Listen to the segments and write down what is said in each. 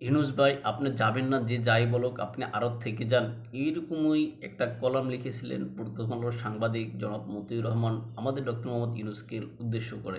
ইউনুস ভাই, আপনি যাবেন না, যে যাই বলুক, আপনি আরও থেকে যান। এইরকমই একটা কলাম লিখেছিলেন প্রথম আলোর সাংবাদিক জনাব মতিউর রহমান, আমাদের ডক্টর মোহাম্মদ ইউনুসকে উদ্দেশ্য করে।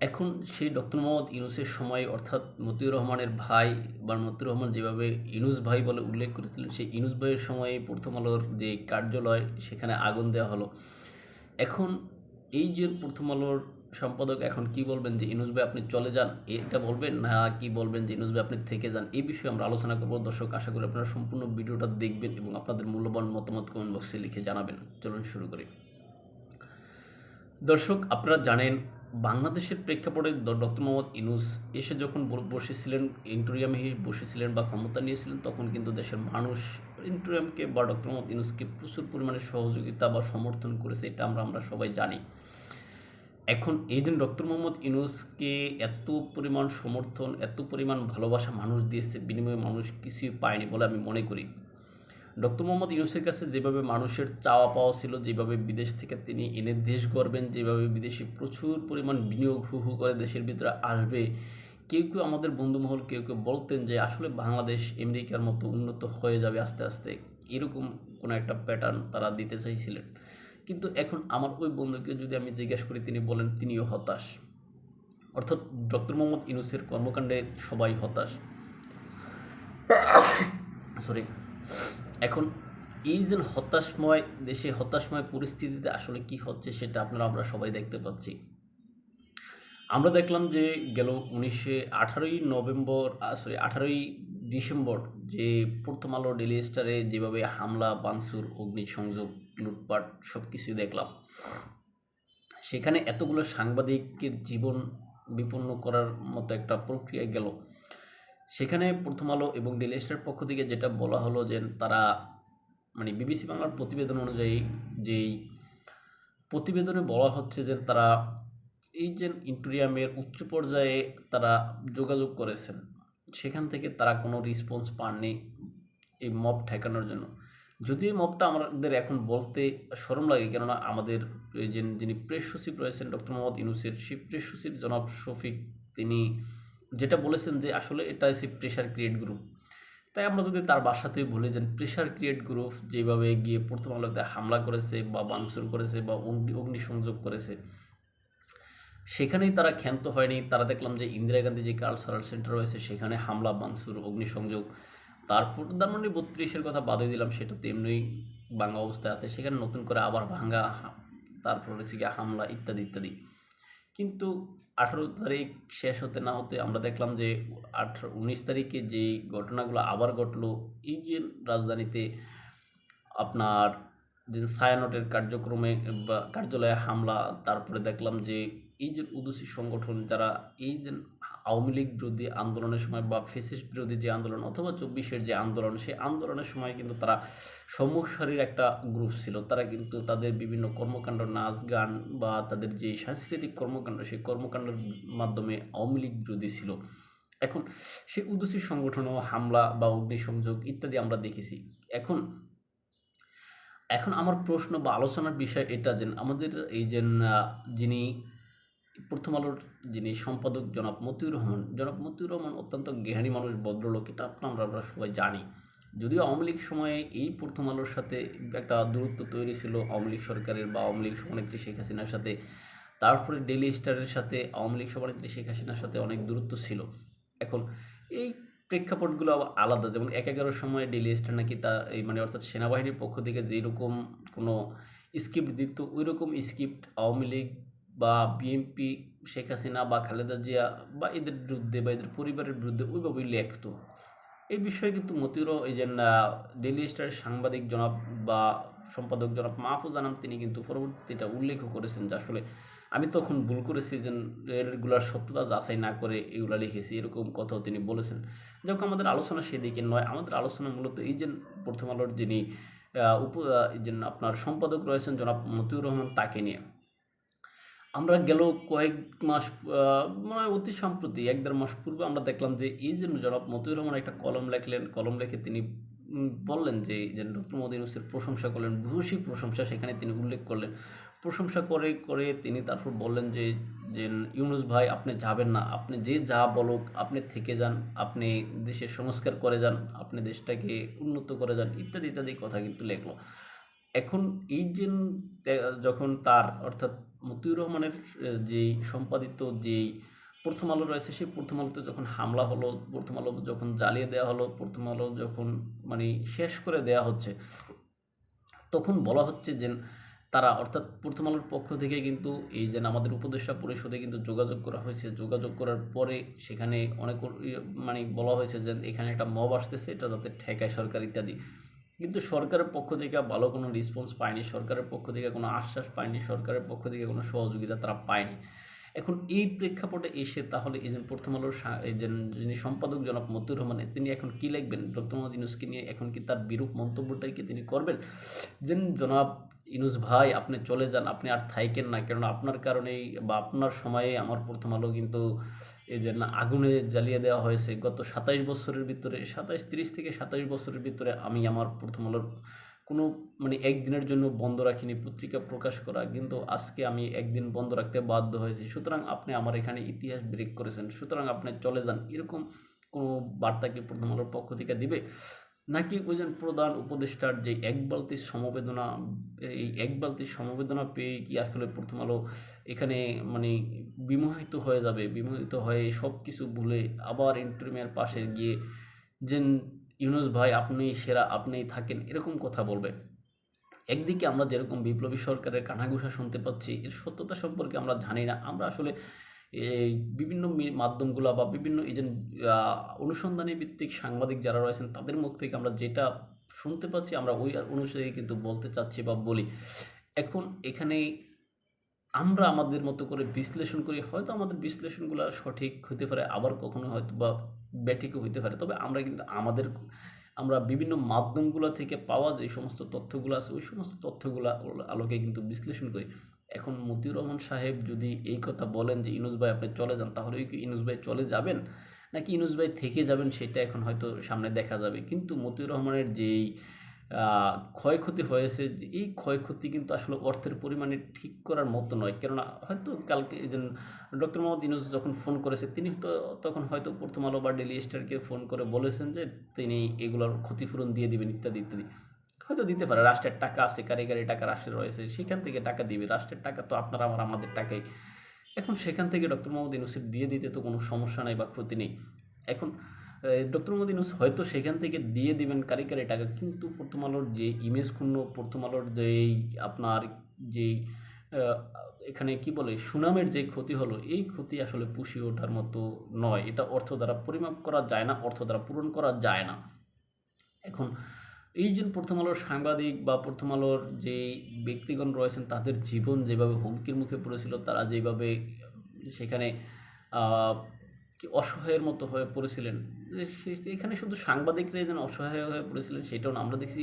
এখন সেই ডক্টর মোহাম্মদ ইউনুসের সময়, অর্থাৎ মতিউর রহমানের ভাই বা মতিউর রহমান যেভাবে ইউনুস ভাই বলে উল্লেখ করেছিলেন, সেই ইউনুস ভাইয়ের সময়ে প্রথম আলোর যে কার্যালয়, সেখানে আগুন দেওয়া হলো। এখন এই যে প্রথম আলোর সম্পাদক এখন কি বলবেন যে ভাই আপনি চলে যান, এটা বলবেন না কি বলবেন যে ভাই আপনি থেকে যান, এই বিষয়ে আমরা আলোচনা করব। দর্শক, আশা করি আপনারা সম্পূর্ণ ভিডিওটা দেখবেন এবং আপনাদের মূল্যবান মতামত কমেন্ট বক্সে লিখে জানাবেন। চলুন শুরু করি। দর্শক, আপনারা জানেন, বাংলাদেশের প্রেক্ষাপটে ডক্টর মোহাম্মদ ইনুস এসে যখন বসেছিলেন ইন্টোরিয়ামে বসেছিলেন বা ক্ষমতা নিয়েছিলেন, তখন কিন্তু দেশের মানুষ ইন্টোরিয়ামকে বা ডক্টর মোহাম্মদ ইনুসকে প্রচুর পরিমাণে সহযোগিতা বা সমর্থন করেছে, এটা আমরা আমরা সবাই জানি। এখন এই দিন ডক্টর মোহাম্মদ ইউনুসকে এত পরিমাণ সমর্থন, এত পরিমাণ ভালোবাসা মানুষ দিয়েছে, বিনিময়ে মানুষ কিছুই পায়নি বলে আমি মনে করি। ডক্টর মোহাম্মদ ইউনুসের কাছে যেভাবে মানুষের চাওয়া পাওয়া ছিল, যেভাবে বিদেশ থেকে তিনি এনে দেশ গড়বেন, যেভাবে বিদেশি প্রচুর পরিমাণ বিনিয়োগ হু হু করে দেশের ভিতরে আসবে, কেউ কেউ আমাদের বন্ধুমহল কেউ কেউ বলতেন যে আসলে বাংলাদেশ আমেরিকার মতো উন্নত হয়ে যাবে আস্তে আস্তে, এরকম কোনো একটা প্যাটার্ন তারা দিতে চাইছিলেন। কিন্তু এখন আমার ওই বন্ধুকে যদি আমি জিজ্ঞেস করি, তিনি বলেন তিনিও হতাশ। অর্থাৎ ডক্টর মোহাম্মদ ইউনুসের কর্মকাণ্ডে সবাই হতাশ। সরি এখন এই যে হতাশময় দেশে, হতাশময় পরিস্থিতিতে আসলে কি হচ্ছে সেটা আপনারা, আমরা সবাই দেখতে পাচ্ছি। আমরা দেখলাম যে গেল উনিশে আঠারোই নভেম্বর সরি আঠারোই ডিসেম্বর যে প্রথম আলো ডেলি স্টারে যেভাবে হামলা বানসুর অগ্নিসংযোগ লুটপাট সব কিছুই দেখলাম। সেখানে এতগুলো সাংবাদিকের জীবন বিপন্ন করার মতো একটা প্রক্রিয়া গেল। সেখানে প্রথম আলো এবং ডেলি স্টার পক্ষ থেকে যেটা বলা হলো যে তারা মানে বিবিসি বাংলার প্রতিবেদন অনুযায়ী যেই প্রতিবেদনে বলা হচ্ছে যে তারা এই যে ইন্টোরিয়ামের উচ্চ পর্যায়ে তারা যোগাযোগ করেছেন, সেখান থেকে তারা কোনো রেসপন্স পাননি এই মব ঠেকানোর জন্য। যদিও মবটা আমাদের এখন বলতে শরম লাগে, কেননা আমাদের যিনি প্রেস সচিব রয়েছেন ডক্টর মোহাম্মদ ইউনুসের, সেই প্রেস সচিব জনাব শফিক, তিনি যেটা বলেছেন যে আসলে এটা হচ্ছে প্রেশার ক্রিয়েট গ্রুপ তাই আমরা যদি তার বাসাতেই বলি যে প্রেশার ক্রিয়েট গ্রুপ যেভাবে গিয়ে প্রথম আলোতে হামলা করেছে বা বাংসুর করেছে বা অগ্নি, অগ্নিসংযোগ করেছে, সেখানেই তারা ক্ষান্ত হয়নি। তারা দেখলাম যে ইন্দিরা গান্ধী যে কালচারাল সেন্টার রয়েছে, সেখানে হামলা বাংসুর অগ্নিসংযোগ তারপর ধানমন্ডি বত্রিশের কথা বাদে দিলাম, সেটা তো এমনি ভাঙ্গা অবস্থায় আছে, সেখানে নতুন করে আবার ভাঙ্গা, তারপর হচ্ছে গিয়ে হামলা ইত্যাদি ইত্যাদি। কিন্তু আঠারো তারিখ শেষ হতে না হতে আমরা দেখলাম যে আঠারো, উনিশ তারিখে যে ঘটনাগুলো আবার ঘটলো এই যে রাজধানীতে আপনার যে ছায়ানটের কার্যক্রমে বা কার্যালয়ে হামলা, তারপরে দেখলাম যে এই যে উদুসি সংগঠন যারা এই যে আওয়ামী লীগ বিরোধী আন্দোলনের সময় বা ফেসিস্ট বিরোধী যে আন্দোলন অথবা চব্বিশের যে আন্দোলন, সেই আন্দোলনের সময় কিন্তু তারা সম্মুখ সারির একটা গ্রুপ ছিল। তারা কিন্তু তাদের বিভিন্ন কর্মকাণ্ড, নাচ গান বা তাদের যে সাংস্কৃতিক কর্মকাণ্ড, সেই কর্মকাণ্ডের মাধ্যমে আওয়ামী লীগ বিরোধী ছিল। এখন সেই উদুসি সংগঠনও হামলা বা অগ্নিসংযোগ ইত্যাদি আমরা দেখেছি। এখন এখন আমার প্রশ্ন বা আলোচনার বিষয় এটা যে আমাদের এই যে যিনি প্রথম আলোর যিনি সম্পাদক জনাব মতিউর রহমান, জনাব মতিউর রহমান অত্যন্ত জ্ঞানী মানুষ, ভদ্রলোক, এটা আপনার, আমরা সবাই জানি। যদিও আওয়ামী লীগ সময়ে এই প্রথম আলোর সাথে একটা দূরত্ব তৈরি ছিল আওয়ামী লীগ সরকারের বা আওয়ামী লীগ সভানেত্রী শেখ হাসিনার সাথে। তারপরে ডেলি স্টারের সাথে আওয়ামী লীগ সভানেত্রী শেখ হাসিনার সাথে অনেক দূরত্ব ছিল। এখন এই প্রেক্ষাপটগুলো আলাদা। যেমন এক এগারোর সময় ডেলি স্টার নাকি তা, এই মানে অর্থাৎ সেনাবাহিনীর পক্ষ থেকে যেরকম কোনো স্ক্রিপ্ট দিত ওই রকম স্ক্রিপ্ট আওয়ামী লীগ বা বিএনপি শেখ হাসিনা বা খালেদা জিয়া বা এদের বিরুদ্ধে বা এদের পরিবারের বিরুদ্ধে ওইভাবেই লেখতো। এই বিষয়ে কিন্তু মতিউরও এই যে ডেলি স্টারের সাংবাদিক জনাব বা সম্পাদক জনাব মাহফুজ আনাম, তিনি কিন্তু পরবর্তীতে এটা উল্লেখও করেছেন যে আসলে আমি তখন ভুল করেছি যে এরগুলার সত্যতা যাচাই না করে এগুলা লিখেছি, এরকম কথাও তিনি বলেছেন। যাক আমাদের আলোচনা সেদিকে নয়, আমাদের আলোচনা মূলত এই যে প্রথম আলোর যিনি উপ যে আপনার সম্পাদক রয়েছেন জনাব মতিউর রহমান, তাকে নিয়ে। আমরা গেল কয়েক মাস মানে অতি সম্প্রতি, এক দেড় মাস পূর্বে আমরা দেখলাম যে এই যে জনাব মতিউর রহমান একটা কলম লেখলেন, কলম লেখে তিনি বললেন যে ডক্টর মোদী ইউনুসের প্রশংসা করলেন ভূয়সী প্রশংসা সেখানে তিনি উল্লেখ করলেন। প্রশংসা করে করে তিনি তারপর বললেন যে যে ইউনুস ভাই, আপনি যাবেন না, আপনি যে যা বলুক, আপনি থেকে যান, আপনি দেশের সংস্কার করে যান, আপনি দেশটাকে উন্নত করে যান, ইত্যাদি ইত্যাদি কথা কিন্তু লেখলো। এখন এই যে যখন তার, অর্থাৎ মতিউর রহমানের যেই সম্পাদিত যেই প্রথম আলো রয়েছে, সেই প্রথম আলোতে যখন হামলা হলো, প্রথম আলো যখন জ্বালিয়ে দেওয়া হলো, প্রথম আলো যখন মানে শেষ করে দেয়া হচ্ছে, তখন বলা হচ্ছে যে তারা অর্থাৎ প্রথম আলোর পক্ষ থেকে কিন্তু এই যে আমাদের উপদেষ্টা পরিষদে কিন্তু যোগাযোগ করা হয়েছে। যোগাযোগ করার পরে সেখানে অনেক মানে বলা হয়েছে যে এখানে একটা মব আসতেছে, এটা যাতে ঠেকায় সরকার ইত্যাদি। কিন্তু সরকারের পক্ষ থেকে ভালো কোনো রেসপন্স পায়নি, সরকারের পক্ষ থেকে কোনো আশ্বাস পায়নি, সরকারের পক্ষ থেকে কোনো সহযোগিতা তারা পায়নি। এখন এই প্রেক্ষাপটে এসে তাহলে এই যে প্রথম আলোর যিনি সম্পাদক জনাব মতুর রহমান, তিনি এখন কি লিখবেন? ডক্টর মোহাম্মদ ইউনুসকে নিয়ে এখন কি তার বিরূপ মন্তব্যটাই কি তিনি করবেন? যেন জনাব ইনুস ভাই, আপনি চলে যান, আপনি আর থাইকেন না। কেননা আপনার কারণেই বা আপনার সময়ে আমার প্রথম আলো কিন্তু এই যে না, আগুনে জ্বালিয়ে দেওয়া হয়েছে। গত সাতাইশ বছরের ভিতরে, সাতাইশ, তিরিশ থেকে সাতাইশ বছরের ভিতরে আমি আমার প্রথম আলোর কোনো মানে একদিনের জন্য বন্ধ রাখিনি, পত্রিকা প্রকাশ করা। কিন্তু আজকে আমি একদিন বন্ধ রাখতে বাধ্য হয়েছি। সুতরাং আপনি আমার এখানে ইতিহাস ব্রেক করেছেন। সুতরাং আপনি চলে যান। এরকম কোনো বার্তা কি প্রথম আলোর পক্ষ থেকে দিবে? নাকি ওই যে প্রধান উপদেষ্টার যে এক বালতির সমবেদনা, এই এক বালতির সমবেদনা পেয়ে কি আসলে প্রথম আলো এখানে মানে বিমোহিত হয়ে যাবে? বিমোহিত হয়ে সব কিছু ভুলে আবার ইন্টারমিয়ার পাশে গিয়ে যে ইউনুস ভাই আপনি সেরা আপনিই থাকেন, এরকম কথা বলবে। একদিকে আমরা যেরকম বিপ্লবী সরকারের কানাঘুষা শুনতে পাচ্ছি, এর সত্যতা সম্পর্কে আমরা জানি না। আমরা আসলে বিভিন্ন মাধ্যমগুলো বা বিভিন্ন এই যে অনুসন্ধানী ভিত্তিক সাংবাদিক যারা রয়েছেন, তাদের মুখ থেকে আমরা যেটা শুনতে পাচ্ছি, আমরা ওই অনুসারে কিন্তু বলতে চাচ্ছি বা বলি। এখন এখানে আমরা আমাদের মতো করে বিশ্লেষণ করি, হয়তো আমাদের বিশ্লেষণগুলো সঠিক হতে পারে, আবার কখনো হয়তো বা ব্যাটিকও হইতে পারে, তবে আমরা কিন্তু আমাদের আমরা বিভিন্ন মাধ্যমগুলো থেকে পাওয়া যে সমস্ত তথ্যগুলো আছে, ওই সমস্ত তথ্যগুলো আলোকে কিন্তু বিশ্লেষণ করি। এখন মতিউর রহমান সাহেব যদি এই কথা বলেন যে, ইনুস ভাই, আপনি চলে যান, তাহলে কি ইনুজ ভাই চলে যাবেন? নাকি ইনুস ভাই থেকে যাবেন, সেটা এখন হয়তো সামনে দেখা যাবে। কিন্তু মতিউর রহমানের যেই ক্ষয়ক্ষতি হয়েছে যে এই ক্ষয়ক্ষতি কিন্তু আসলে অর্থের পরিমাণে ঠিক করার মতো নয়। কেননা হয়তো কালকে যে ডক্টর মোহাম্মদ ইনুস যখন ফোন করেছে, তিনি তো তখন হয়তো প্রথম আলো বা ডেলি স্টারকে ফোন করে বলেছেন যে তিনি এগুলোর ক্ষতিপূরণ দিয়ে দিবেন ইত্যাদি ইত্যাদি। হয়তো দিতে পারে, রাষ্ট্রের টাকা আছে, কারিগরি টাকা রাষ্ট্রের রয়েছে, সেখান থেকে টাকা দিবে। রাষ্ট্রের টাকা তো আপনারা আমার আমাদের টাকাই। এখন সেখান থেকে ডক্টর মোহাম্মদ ইউনুসের দিয়ে দিতে তো কোনো সমস্যা নেই বা ক্ষতি নেই। এখন ডক্টর মোহাম্মদ ইউনুস হয়তো সেখান থেকে দিয়ে দিবেন কারিগরি টাকা, কিন্তু প্রথম আলোর যে ইমেজ ক্ষুণ্ণ প্রথম আলোর যেই আপনার যেই এখানে কি বলে, সুনামের যে ক্ষতি হলো, এই ক্ষতি আসলে পুষিয়ে ওঠার মতো নয়। এটা অর্থ দ্বারা পরিমাপ করা যায় না, অর্থ দ্বারা পূরণ করা যায় না। এখন, এই যে প্রথম আলোর সাংবাদিক বা প্রথম আলোর যে ব্যক্তিগণ রয়েছেন, তাদের জীবন যেভাবে হুমকির মুখে পড়েছিল, তারা যেভাবে সেখানে অসহায়ের মতো হয়ে পড়েছিলেন এখানে শুধু সাংবাদিকরা যেন অসহায় হয়ে পড়েছিলেন, সেটাও না। আমরা দেখছি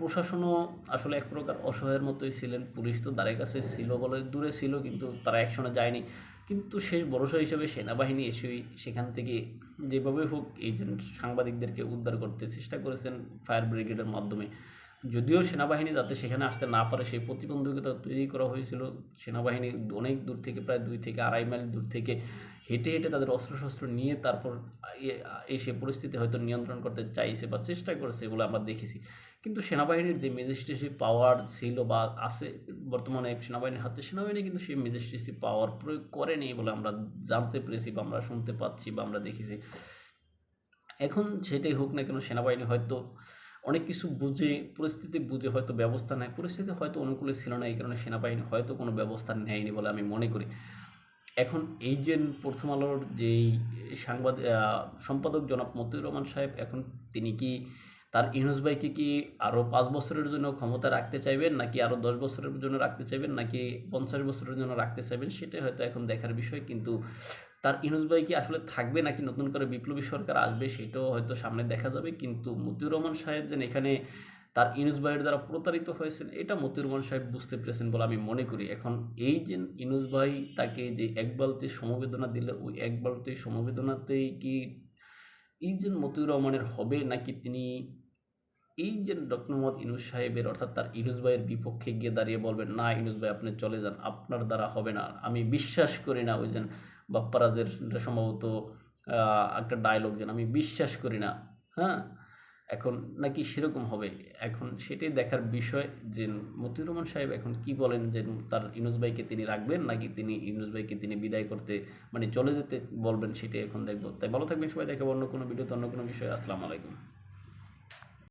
প্রশাসনও আসলে এক প্রকার অসহায়ের মতোই ছিলেন। পুলিশ তো দ্বারের কাছে ছিল বলে, দূরে ছিল কিন্তু তারা একসঙ্গে যায়নি। কিন্তু শেষ ভরসা হিসেবে সেনাবাহিনী এসেই সেখান থেকে যেভাবে হোক এই সাংবাদিকদেরকে উদ্ধার করতে চেষ্টা করেছেন ফায়ার ব্রিগেডের মাধ্যমে। যদিও সেনাবাহিনী যাতে সেখানে আসতে না পারে, সেই প্রতিবন্ধকতা তৈরি করা হয়েছিল। সেনাবাহিনী অনেক দূর থেকে, প্রায় দুই থেকে আড়াই মাইল দূর থেকে হেঁটে হেঁটে তাদের অস্ত্রশস্ত্র নিয়ে তারপর এসে পরিস্থিতি হয়তো নিয়ন্ত্রণ করতে চাইছে বা চেষ্টা করেছে এগুলো আমরা দেখেছি। কিন্তু সেনাবাহিনীর যে ম্যাজিস্ট্রেসি পাওয়ার ছিল বা আছে বর্তমানে সেনাবাহিনীর হাতে, সেনাবাহিনী কিন্তু সেই ম্যাজিস্ট্রেসি পাওয়ার প্রয়োগ করেনি বলে আমরা জানতে পেরেছি বা আমরা শুনতে পাচ্ছি বা আমরা দেখেছি। এখন সেটাই হোক না কেন, সেনাবাহিনী হয়তো অনেক কিছু বুঝে, পরিস্থিতি বুঝে হয়তো ব্যবস্থা নেয়, পরিস্থিতি হয়তো অনুকূলে ছিল না, এই কারণে সেনাবাহিনী হয়তো কোনো ব্যবস্থা নেয়নি বলে আমি মনে করি। এখন এই যে প্রথম আলোর যেই সাংবাদ সম্পাদক জনাব মতিউর রহমান সাহেব, এখন তিনি কি তার ইউনুস ভাইকে কি আরও পাঁচ বছরের জন্য ক্ষমতা রাখতে চাইবেন, নাকি আরও দশ বছরের জন্য রাখতে চাইবেন, নাকি পঞ্চাশ বছরের জন্য রাখতে চাইবেন, সেটাই হয়তো এখন দেখার বিষয়। কিন্তু তার ইউনুস ভাই কি আসলে থাকবে নাকি নতুন করে বিপ্লবী সরকার আসবে সেটাও হয়তো সামনে দেখা যাবে, কিন্তু মতিউর রহমান সাহেব যেন এখানে তার ইনুস ভাইয়ের দ্বারা প্রতারিত হয়েছেন, এটা মতিউর রহমান সাহেব বুঝতে পেরেছেন বলে আমি মনে করি। এখন এই যে ইনুস ভাই তাকে যে এক বালতি সমবেদনা দিলে, ওই এক বালতি সমবেদনাতেই কি এই যে মতিউর রহমানের হবে নাকি তিনি এই যে ডক্টর মোহাম্মদ ইনুস সাহেবের অর্থাৎ তার ইনুস ভাইয়ের বিপক্ষে গিয়ে দাঁড়িয়ে বলবেন, না ইনুস ভাই, আপনি চলে যান, আপনার দ্বারা হবে না। আমি বিশ্বাস করি না ওই যে বাপ্পারাজের সম্ভবত একটা ডায়লগ যেন আমি বিশ্বাস করি না। হ্যাঁ? এখন নাকি সেরকম হবে। এখন সেটাই দেখার বিষয় যে মতিউর রহমান সাহেব এখন কি বলেন যে তার ইনুস ভাইকে তিনি রাখবেন নাকি তিনি ইনুস ভাইকে তিনি বিদায় করতে মানে চলে যেতে বলবেন সেটাই এখন দেখব। তাই ভালো থাকবেন সবাই। দেখাবো অন্য কোনো ভিডিওতে অন্য কোনো বিষয়ে। আসসালামু আলাইকুম।